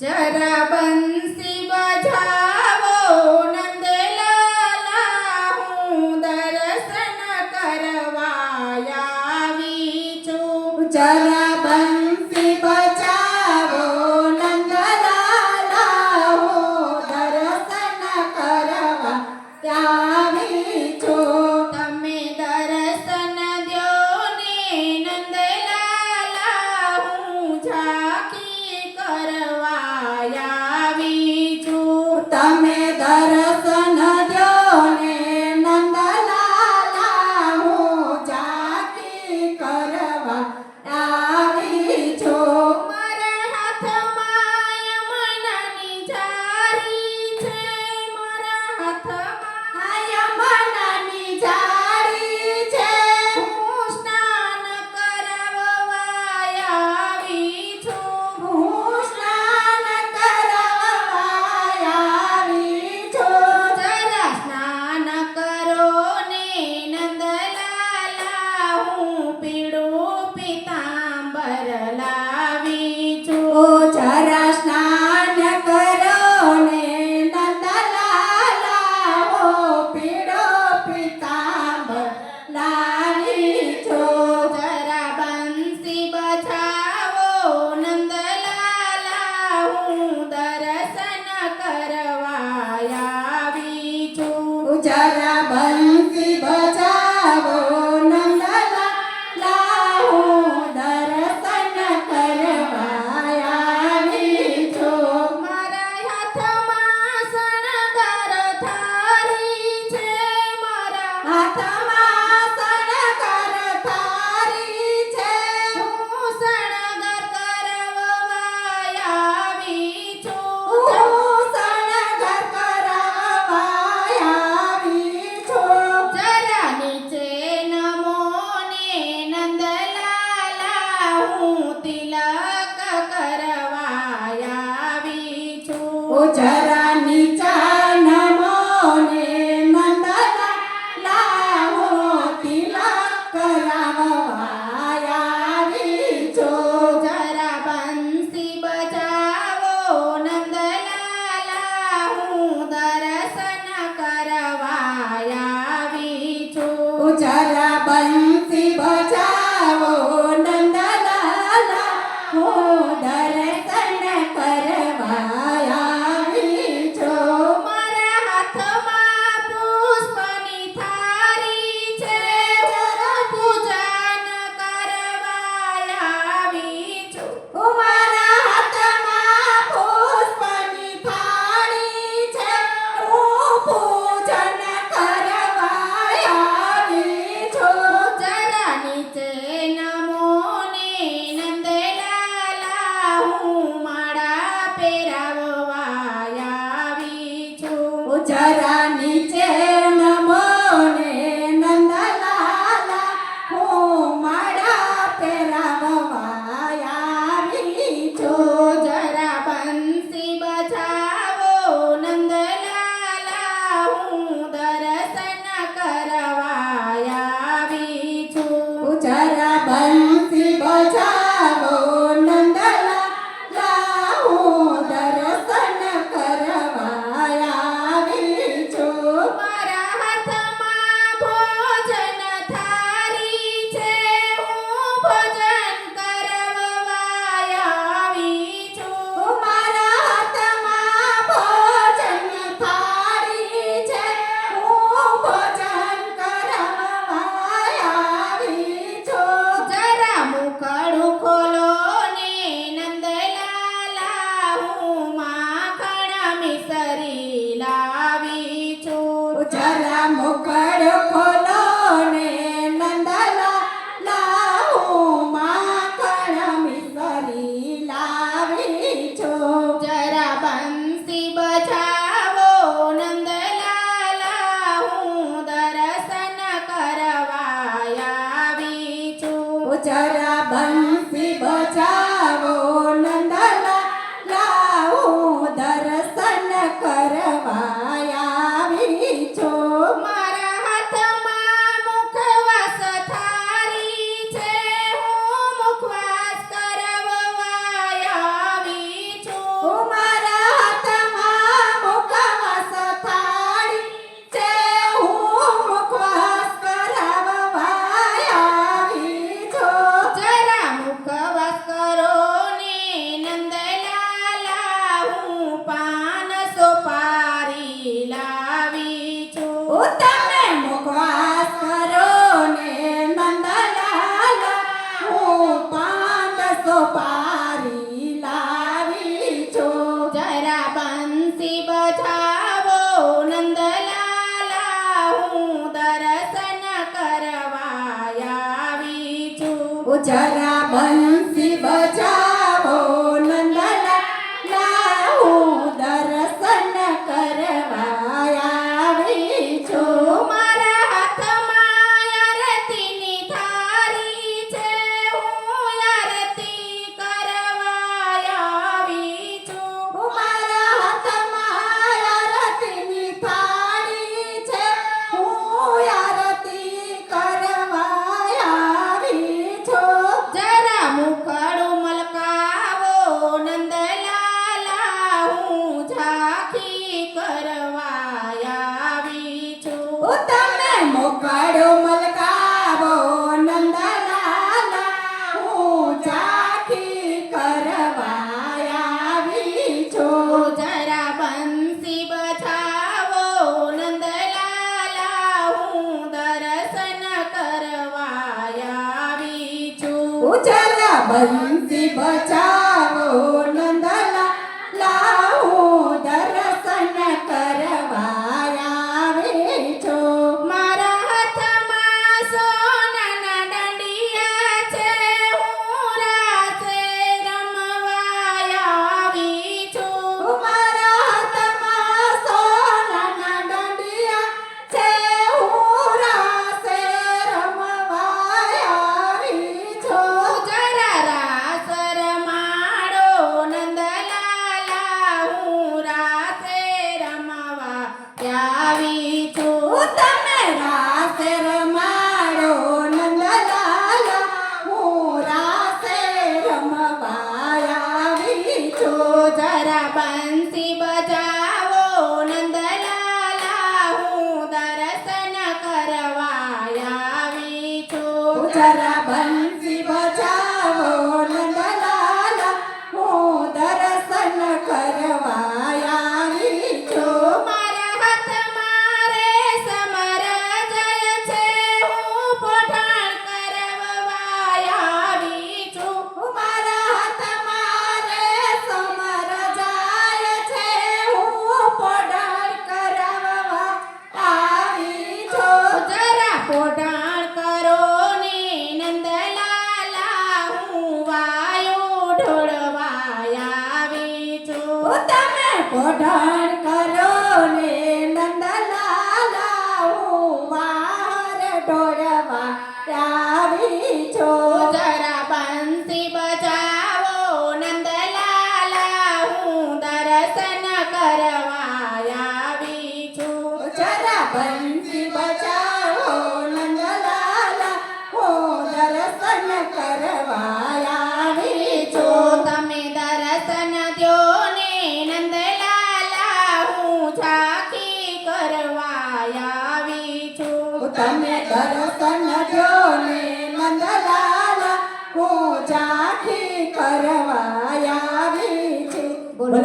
જરા બંસી છું ઓ છું જરા જરા મુકડ ಉಚರ ಬಂಸಿ ಬ વાડો મલકાવો નંદલાલા હું જાખી કરવા આવી છું. જરા બંસી બચાવો નંદલાલા હું દર્શન કરવા આવી છું. જરા બંસી તમે પઢાણ કરો ને નંદલાલા માર ઢોરવા છો. જરા બંસી બજાવો નંદલાલા, હું દર્શન કરવા તમે દર્શન જોને મંદલાલા પૂજા થી કરવાયા આવી છે બોલો